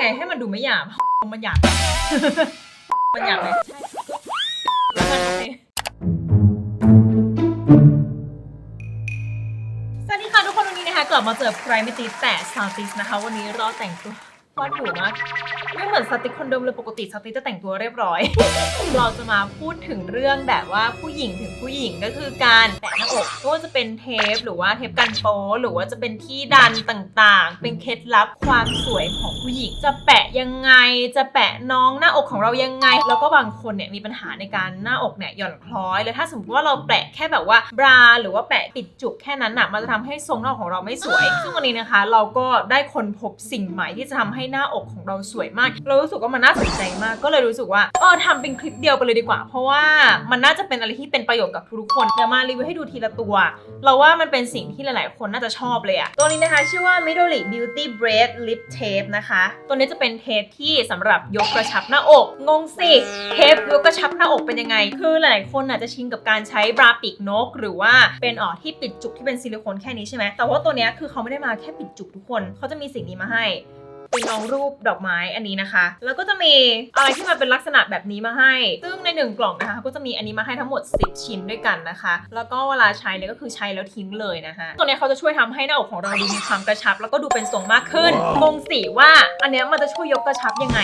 ไงให้มันดูไม่หยาบ มันหยาบ มันหยาบเลยสวัสดีค่ะทุกคนวันนี้นะคะ กลับมาเจอใครไม่ติดแต่ซาวติสนะคะ วันนี้เราแต่งตัววาดหูมาก ไม่เหมือนสติกคนเดิมเลยปกติสติกจะแต่งตัวเรียบร้อย เราจะมาพูดถึงเรื่องแบบว่าผู้หญิงถึงผู้หญิงก็คือการแปะหน้าอกไม่ว่าจะเป็นเทปหรือว่าเทปกันโป๊หรือว่าจะเป็นที่ดันต่างๆ เป็นเคล็ดลับความสวยของผู้หญิง จะแปะยังไงจะแปะน้องหน้าอกของเรายังไง แล้วก็บางคนเนี่ยมีปัญหาในการหน้าอกเนี่ยหย่อนคล้อยแล้วถ้าสมมติว่าเราแปะแค่แบบว่าบราหรือว่าแปะปิดจุกแค่นั้นน่ะมันจะทำให้ทรงหน้าอกของเราไม่สวย ซึ่งวันนี้นะคะ เราก็ได้คนพบสิ่งใหม่ที่จะทำให้หน้าอกของเราสวยมากเรารู้สึกว่ามันน่าสนใจมาก ก็เลยรู้สึกว่าเออทำเป็นคลิปเดียวไปเลยดีกว่า เพราะว่ามันน่าจะเป็นอะไรที่เป็นประโยชน์กับทุกคนเดี๋ยวมารีวิวให้ดูทีละตัว เราว่ามันเป็นสิ่งที่หลาย ๆ คนน่าจะชอบเลยอะตัวนี้นะคะชื่อว่า Midori Beauty Braid Lip Tape นะคะ ตัวนี้จะเป็นเทปที่สำหรับยกกระชับหน้าอก งงสิเทปยกกระชับหน้าอกเป็นยังไง คือหลายๆคนอาจจะชินกับการใช้บราปีกนก หรือว่าเป็นอ๋อที่ปิดจุกที่เป็นซิลิโคนแค่นี้ใช่ไหมแต่ว่าตัวเนี้ยคือเขาไม่ได้มาแค่ปิดจุกทุกคน เขาจะมีสิ่งนี้มาให้ เป็นน้องรูปดอกไม้อันนี้นะคะ แล้วก็จะมีอะไรที่มันเป็นลักษณะแบบนี้มาให้ ซึ่งในหนึ่งกล่องนะคะ ก็จะมีอันนี้มาให้ทั้งหมด 10 ชิ้นด้วยกันนะคะ แล้วก็เวลาใช้เนี่ยก็คือใช้แล้วทิ้งเลยนะคะ ตัวเนี้ยเขาจะช่วยทำให้หน้าอกของเราดูมีความกระชับ แล้วก็ดูเป็นทรงมากขึ้นงงสิว่าอันเนี้ยมันจะช่วยยกกระชับยังไง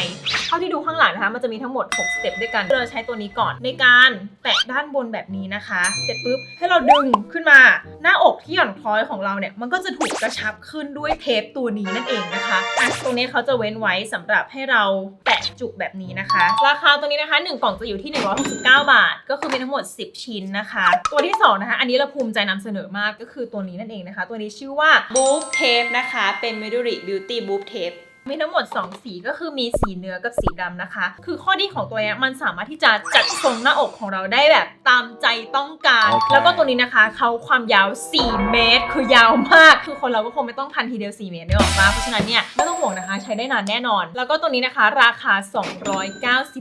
เท่าที่ดูข้างหลังนะคะ มันจะมีทั้งหมด 6 สเต็ปด้วยกัน เราใช้ตัวนี้ก่อนในการแตะด้านบนแบบนี้นะคะ เสร็จปุ๊บให้เราดึงขึ้นมา หน้าอกที่หย่อนคล้อยของเราเนี่ย มันก็จะถูกกระชับขึ้นด้วยเทปตัวนี้นั่นเองนะคะอะตรงนี้เขาจะเว้นไว้สำหรับให้เราแตะจุกแบบนี้นะคะ ราคาตัวนี้นะคะ 1 กล่องจะอยู่ที่ 169 บาท ก็คือมีทั้งหมด 10 ชิ้นนะคะ ตัวที่ 2 นะคะ อันนี้เราภูมิใจนำเสนอมากก็คือตัวนี้นั่นเองนะคะ ตัวนี้ชื่อว่า Boob Tape นะคะ เป็น Midori Beauty Boob Tape มีทั้งหมด 2 สีก็คือมีสีเนื้อกับสีดำนะคะ คือข้อดีของตัวเนี้ยมันสามารถที่จะจัดทรงหน้าอกของเราได้แบบตามใจต้องการโอเคแล้วก็ตัวนี้นะคะเขาความยาว 4 เมตร คือยาวมาก คือคนเราก็คงไม่ต้องพันทีเดียว 4 เมตรเนกออกปะเพราะฉะนั้นเนี่ยไม่ต้องห่วงนะคะ ใช้ได้นานแน่นอน แล้วก็ตัวนี้นะคะราคา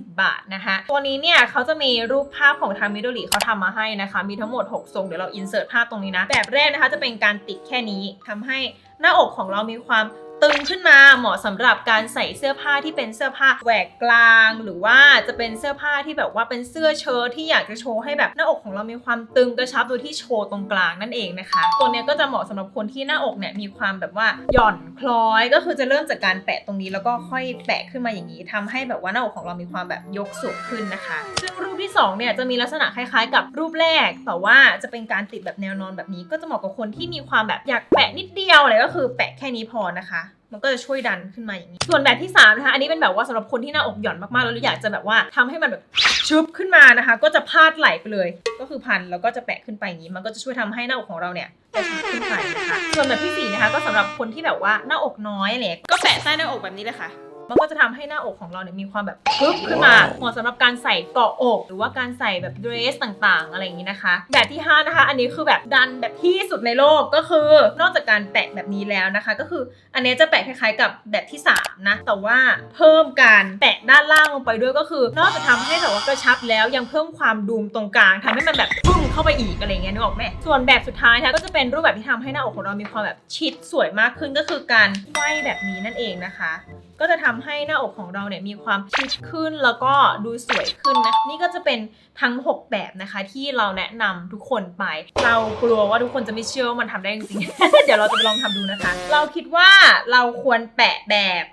290 บาทนะคะ ตัวนี้เนี่ยเขาจะมีรูปภาพของทางมิโดริเขาทำมาให้นะคะ มีทั้งหมด 6 ทรง เดี๋ยวเราอินเสิร์ตภาพตรงนี้นะ แบบแรกนะคะจะเป็นการติดแค่นี้ทำให้หน้าอกของเรามีความ ตึงขึ้นมาเหมาะสำหรับการใส่เสื้อผ้าที่เป็นเสื้อผ้าแหวกกลาง หรือว่าจะเป็นเสื้อผ้าที่แบบว่าเป็นเสื้อเชิ้ตที่อยากจะโชว์ให้แบบหน้าอกของเรามีความตึงกระชับโดยที่โชว์ตรงกลางนั่นเองนะคะ ตัวเนี้ยก็จะเหมาะสำหรับคนที่หน้าอกเนี่ยมีความแบบว่าหย่อนคล้อยก็คือจะเริ่มจากการแปะตรงนี้แล้วก็ค่อยแปะขึ้นมาอย่างนี้ทำให้แบบว่าหน้าอกของเรามีความแบบยกสูงขึ้นนะคะ ซึ่งรูปที่สองเนี่ยจะมีลักษณะคล้ายๆ กับรูปแรก แต่ว่าจะเป็นการติดแบบแนวนอนแบบนี้ ก็จะเหมาะกับคนที่มีความแบบอยากแปะนิดเดียวอะไรก็คือแปะแค่นี้พอนะคะ มันก็จะช่วยดันขึ้นมาอย่างนี้ ส่วนแบบที่3นะคะอันนี้เป็นแบบว่าสำหรับคนที่หน้าอกหย่อนมากๆแล้วอยากจะแบบว่าทำให้มันแบบชุบขึ้นมานะคะ ก็จะพาดไหลไปเลย ก็คือพันแล้วก็จะแปะขึ้นไปอย่างนี้ มันก็จะช่วยทำให้หน้าอกของเราเนี่ยชับขึ้นไปนะคะส่วนแบบที่สี่นะคะก็สำหรับคนที่แบบว่าหน้าอกน้อยเลยก็แปะใต้หน้าอกแบบนี้เลยค่ะ มันก็จะทำให้หน้าอกของเราเนี่ยมีความแบบปึ๊บขึ้นมาเหมาะสำหรับการใส่เกาะอก หรือว่าการใส่แบบเดรสต่างๆ อะไรอย่างนี้นะคะ แบบที่ 5 นะคะ อันนี้คือแบบดันแบบที่สุดในโลกก็คือนอกจากการแปะแบบนี้แล้วนะคะ ก็คืออันนี้จะแปะคล้ายๆกับแบบที่ 3 นะ แต่ว่าเพิ่มการแปะด้านล่างลงไปด้วยก็คือ นอกจากทำให้แบบว่ากระชับแล้วยังเพิ่มความดูมตรงกลางทำให้มันแบบพุ่งเข้าไปอีกอะไรอย่างเงี้ยนึกออกไหมส่วนแบบสุดท้ายนะคะก็จะเป็นรูปแบบที่ทำให้หน้าอกของเรามีความแบบชิดสวยมากขึ้นก็คือการไขว้แบบนี้นั่นเองนะคะก็จะทำให้หน้าอกของเราเนี่ยมีความชิดขึ้นแล้วก็ดูสวยขึ้นนะ นี่ก็จะเป็นทั้ง 6 แบบนะคะที่เราแนะนำทุกคนไป เรากลัวว่าทุกคนจะไม่เชื่อว่ามันทำได้จริงๆ เดี๋ยวเราจะไปลองทำดูนะคะ เราคิดว่าเราควรแปะแบบ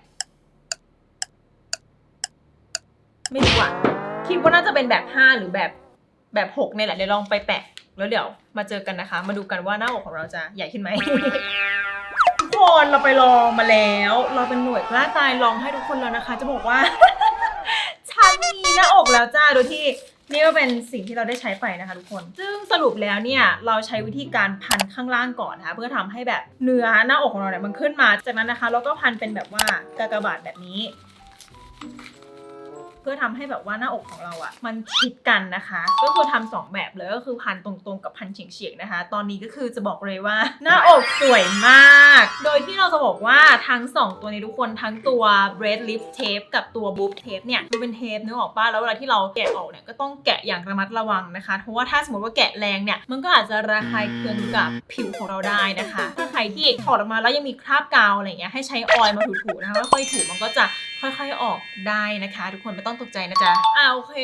ไม่รู้อะคิดว่าน่าจะเป็นแบบ 5 หรือแบบแบบ6เนี่ยแหละเดี๋ยวลองไปแปะ แล้วเดี๋ยวมาเจอกันนะคะ มาดูกันว่าหน้าอกของเราจะใหญ่ขึ้นไหม คนเราไปลองมาแล้ว เราเป็นหน่วยกล้าตายลองให้ทุกคนแล้วนะคะ จะบอกว่า ฉันมีหน้าอกแล้วจ้าโดยที่นี่ก็เป็นสิ่งที่เราได้ใช้ไปนะคะทุกคน ซึ่งสรุปแล้วเนี่ยเราใช้วิธีการพันข้างล่างก่อนนะคะเพื่อทำให้แบบเนื้อหน้าอกของเราเนี่ยมันขึ้นมา จากนั้นนะคะ เราก็พันเป็นแบบว่ากากบาทแบบนี้ เพื่อทำให้แบบว่าหน้าอกของเราอะ่ะ มันชิดกันนะคะ ก็คือทำสองแบบเลยก็คือพันตรงๆกับพันเฉียงๆนะคะ ตอนนี้ก็คือจะบอกเลยว่า หน้าอกสวยมาก โดยที่เราจะบอกว่าทั้งสองตัวนี้ทุกคนทั้งตัว bread lip tape กับตัว boob tape เนี่ยมันเป็นเทปนึกออกป่ะแล้วเวลาที่เราแกะออกเนี่ยก็ต้องแกะอย่างระมัดระวังนะคะ เพราะว่าถ้าสมมติว่าแกะแรงเนี่ยมันก็อาจจะระคายเคืองกับผิวของเราได้นะคะ ถ้าใครที่ถอดออกมาแล้วยังมีคราบกาวอะไรเงี้ยให้ใช้ออยล์มาถูๆนะคะค่อยๆถูมันก็จะ ค่อยๆออกได้นะคะ ทุกคนไม่ต้องตกใจนะจ๊ะอ่าโอเค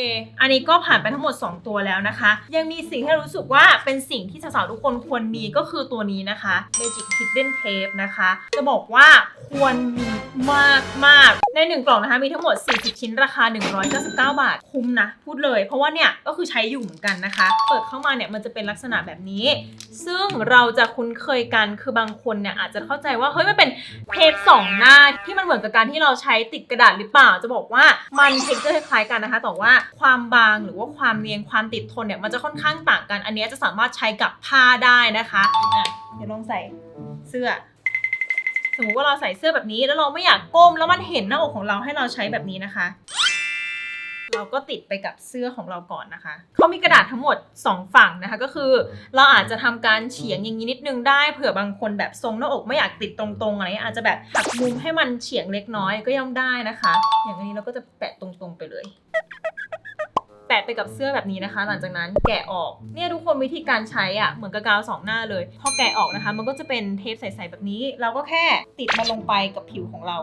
อันนี้ก็ผ่านไปทั้งหมด 2 ตัวแล้วนะคะ ยังมีสิ่งที่รู้สึกว่าเป็นสิ่งที่สาวๆทุกคนควรมีก็คือตัวนี้นะคะ Magic Hidden Tape นะคะ จะบอกว่าควรมีมากมากๆ ในหนึ่งกล่องนะคะมีทั้งหมด 40 ชิ้นราคา 199 บาท คุ้มนะ พูดเลย เพราะว่าเนี่ยก็คือใช้อยู่เหมือนกันนะคะ เปิดเข้ามาเนี่ยมันจะเป็นลักษณะแบบนี้ ซึ่งเราจะคุ้นเคยกันคือบางคนเนี่ยอาจจะเข้าใจว่าเฮ้ยมันเป็นเทปสองหน้าที่มันเหมือนกับการที่เราใช้ติดกระดาษหรือเปล่าจะบอกว่ามันเทคเจอร์คล้ายๆกันนะคะแต่ว่าความบางหรือว่าความเนียนความติดทนเนี่ยมันจะค่อนข้างต่างกัน อันนี้จะสามารถใช้กับผ้าได้นะคะอะเดี๋ยวลองใส่เสื้อ สมมติว่าเราใส่เสื้อแบบนี้แล้วเราไม่อยากก้มแล้วมันเห็นหน้าอกของเราให้เราใช้แบบนี้นะคะ เราก็ติดไปกับเสื้อของเราก่อนนะคะเขามีกระดาษทั้งหมด 2 ฝั่งนะคะ ก็คือ เราอาจจะทำการเฉียงอย่างนี้นิดนึงได้เผื่อบางคนแบบทรงหน้าอกไม่อยากติดตรงๆอะไรเงี้ยอาจจะแบบหักมุมให้มันเฉียงเล็กน้อยก็ย่อมได้นะคะ อย่างนี้เราก็จะแปะตรงๆไปเลย แปะไปกับเสื้อแบบนี้นะคะ หลังจากนั้นแกะออกเนี่ยทุกคนวิธีการใช้อะเหมือนกระกาวสองหน้าเลยพอแกะออกนะคะ มันก็จะเป็นเทปใสๆแบบนี้ เราก็แค่ติดมันลงไปกับผิวของเรา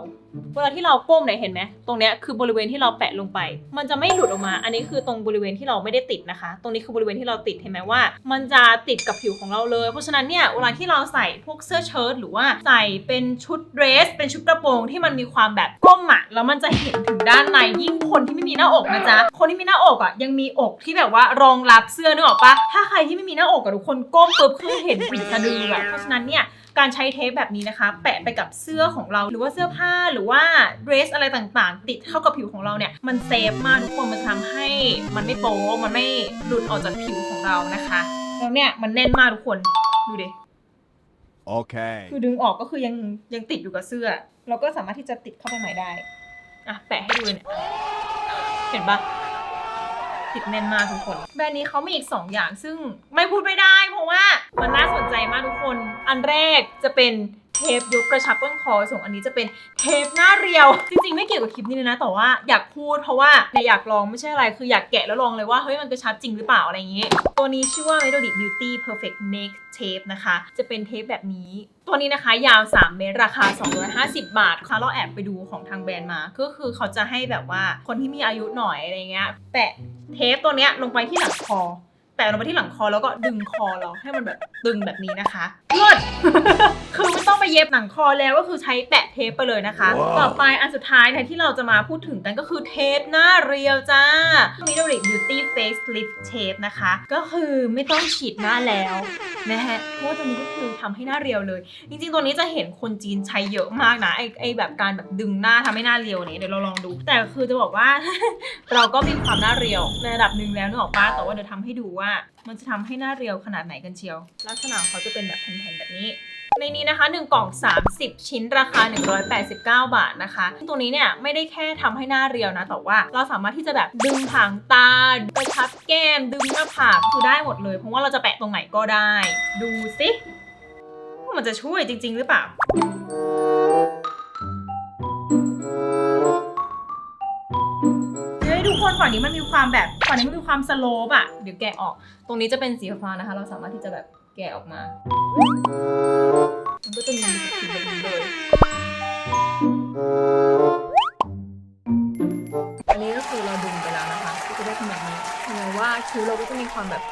เวลาที่เราก้มเนี่ยเห็นไหมตรงเนี้ยคือบริเวณที่เราแปะลงไป มันจะไม่หลุดออกมา อันนี้คือตรงบริเวณที่เราไม่ได้ติดนะคะ ตรงนี้คือบริเวณที่เราติดเห็นไหมว่า มันจะติดกับผิวของเราเลย เพราะฉะนั้นเนี่ยเวลาที่เราใส่พวกเสื้อเชิ้ตหรือว่าใส่เป็นชุดเดรส เป็นชุดกระโปรงที่มันมีความแบบก้มอะแล้วมันจะเห็นถึงด้านในยิ่งคนที่ไม่มีหน้าอกนะจ๊ะคนที่มีหน้าอกอะยังมีอกที่แบบว่ารองรับเสื้อนึกออกปะถ้าใครที่ไม่มีหน้าอกอะทุกคนก้มปุ๊บคือเห็นถึงสะดืออะเพราะฉะนั้นเนี่ย การใช้เทปแบบนี้นะคะ แปะไปกับเสื้อของเรา หรือว่าเสื้อผ้าหรือว่าเดรสอะไรต่างๆ ติดเข้ากับผิวของเราเนี่ย มันเซฟมากทุกคนมันจะทำให้มันไม่โป๊มันไม่หลุดออกจากผิวของเรานะคะแล้วเนี่ยมันแน่นมากทุกคนดูดิ Okay. คือดึงออกก็คือยังยังติดอยู่กับเสื้อ เราก็สามารถที่จะติดเข้าไปใหม่ได้อะแปะให้ดูเลยเนี่ยเห็นปะ ติดแน่นมากทุกคน แบรนด์นี้เขามีอีก 2 อย่างซึ่งไม่พูดไม่ได้ เพราะว่ามันน่าสนใจมากทุกคน อันแรกจะเป็น เทปยกกระชับต้นคอส่วนอันนี้จะเป็นเทปหน้าเรียว จริงๆ ไม่เกี่ยวกับคลิปนี้เลยนะ แต่ว่าอยากพูดเพราะว่าเนี่ยอยากลองไม่ใช่อะไร คืออยากแกะแล้วลองเลยว่า เฮ้ยมันกระชับจริงหรือเปล่าอะไรอย่างงี้ ตัวนี้ชื่อว่า Melody Beauty Perfect Neck Tape นะคะ จะเป็นเทปแบบนี้ตัวนี้นะคะยาว 3 เมตร ราคา 250 บาทค่ะเราแอบไปดูของทางแบรนด์มา ก็คือเขาจะให้แบบว่าคนที่มีอายุหน่อยอะไรเงี้ยแปะเทปตัวเนี้ยลงไปที่หลังคอ แปะลงไปที่หลังคอแล้วก็ดึงคอเราให้มันแบบตึงแบบนี้นะคะ เลิศคือไม่ต้องไปเย็บหนังคอแล้วก็คือใช้แปะเทปไปเลยนะคะว้าวต่อไปอันสุดท้ายนะที่เราจะมาพูดถึงกันก็คือเทปหน้าเรียวจ้า Midori Beauty Face Lift Tape นะคะ ก็คือไม่ต้องฉีดหน้าแล้วนะฮะเพราะว่าตัวนี้ก็คือทำให้หน้าเรียวเลย จริงๆ ตัวนี้จะเห็นคนจีนใช้เยอะมากนะไอไอแบบการแบบดึงหน้าทำให้หน้าเรียวเนี่ยเดี๋ยวเราลองดู แต่คือจะบอกว่า เราก็มีความหน้าเรียวในระดับหนึ่งแล้วนึกออกปะแต่ว่าเดี๋ยวทำให้ดูว่า มันจะทำให้หน้าเรียวขนาดไหนกันเชียว ลักษณะเขาจะเป็นแบบแผ่นๆแบบนี้ ในนี้นะคะ 1 กล่อง 30 ชิ้นราคา 189 บาทนะคะซึ่งตัวนี้เนี่ยไม่ได้แค่ทำให้หน้าเรียวนะแต่ว่าเราสามารถที่จะแบบดึงผางตา กระชับแก้ม ดึงหน้าผากคือได้หมดเลย เพราะว่าเราจะแปะตรงไหนก็ได้ ดูสิมันจะช่วยจริง ๆ หรือเปล่า คนฝั่งนี้มันมีความแบบฝั่งนี้มันมีความสโลปอะเดี๋ยวแกะออก ตรงนี้จะเป็นสีฟ้านะคะ เราสามารถที่จะแบบแกะออกมา มันก็จะมีสีแบบนี้เลยอันนี้ก็คือเราดึงไปแล้วนะคะ ก็จะได้เป็นแบบนี้เห็นไมว่าคิ้วเราก็จะมีความแบบ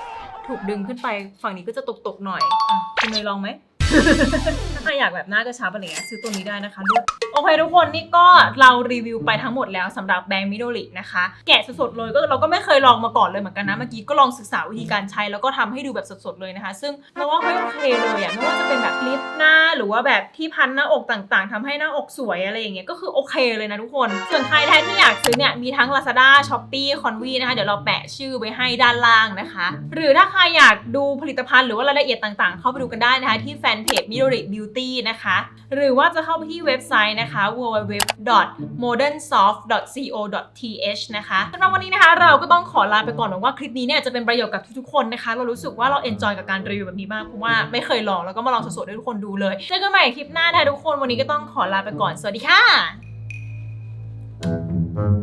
ถูกดึงขึ้นไป ฝั่งนี้ก็จะตกๆหน่อยอะคุณเนยลองไหมถ้าใครอยากแบบหน้ากระชับอะไรเงี้ยซื้อตัวนี้ได้นะคะลูก โอเคทุกคนนี่ก็เรารีวิวไปทั้งหมดแล้วสำหรับแบรนด์มิโดรินะคะ แกะสดๆเลยก็เราก็ไม่เคยลองมาก่อนเลยเหมือนกันนะ เมื่อกี้ก็ลองศึกษาวิธีการใช้แล้วก็ทำให้ดูแบบสดๆเลยนะคะ ซึ่งเราว่าเฮ้ยโอเคเลยอะไม่ว่าจะเป็นแบบลิปหน้าหรือว่าแบบที่พันหน้าอกต่างๆทำให้หน้าอกสวยอะไรอย่างเงี้ยก็คือโอเคเลยนะทุกคน ส่วนใครแท้ที่อยากซื้อเนี่ยมีทั้ง Lazada Shopee Convi นะคะเดี๋ยวเราแปะชื่อไว้ให้ด้านล่างนะคะ หรือถ้าใครอยากดูผลิตภัณฑ์หรือว่ารายละเอียดต่างๆ เข้าไปดูกันได้นะคะที่แฟนเพจ Midori Beauty นะคะ หรือว่าจะเข้าไปที่เว็บไซต์นะนะคะ www.modernsoft.co.th นะคะสำหรับวันนี้นะคะ เราก็ต้องขอลาไปก่อนหวังว่าคลิปนี้เนี่ยจะเป็นประโยชน์กับทุกๆคนนะคะ เรารู้สึกว่าเราเอนจอยกับการรีวิวแบบนี้มากเพราะว่าไม่เคยลองแล้วก็มาลองสดๆให้ทุกคนดูเลยเจอกันใหม่คลิปหน้านะะทุกคนวันนี้ก็ต้องขอลาไปก่อนสวัสดีค่ะ Thank you.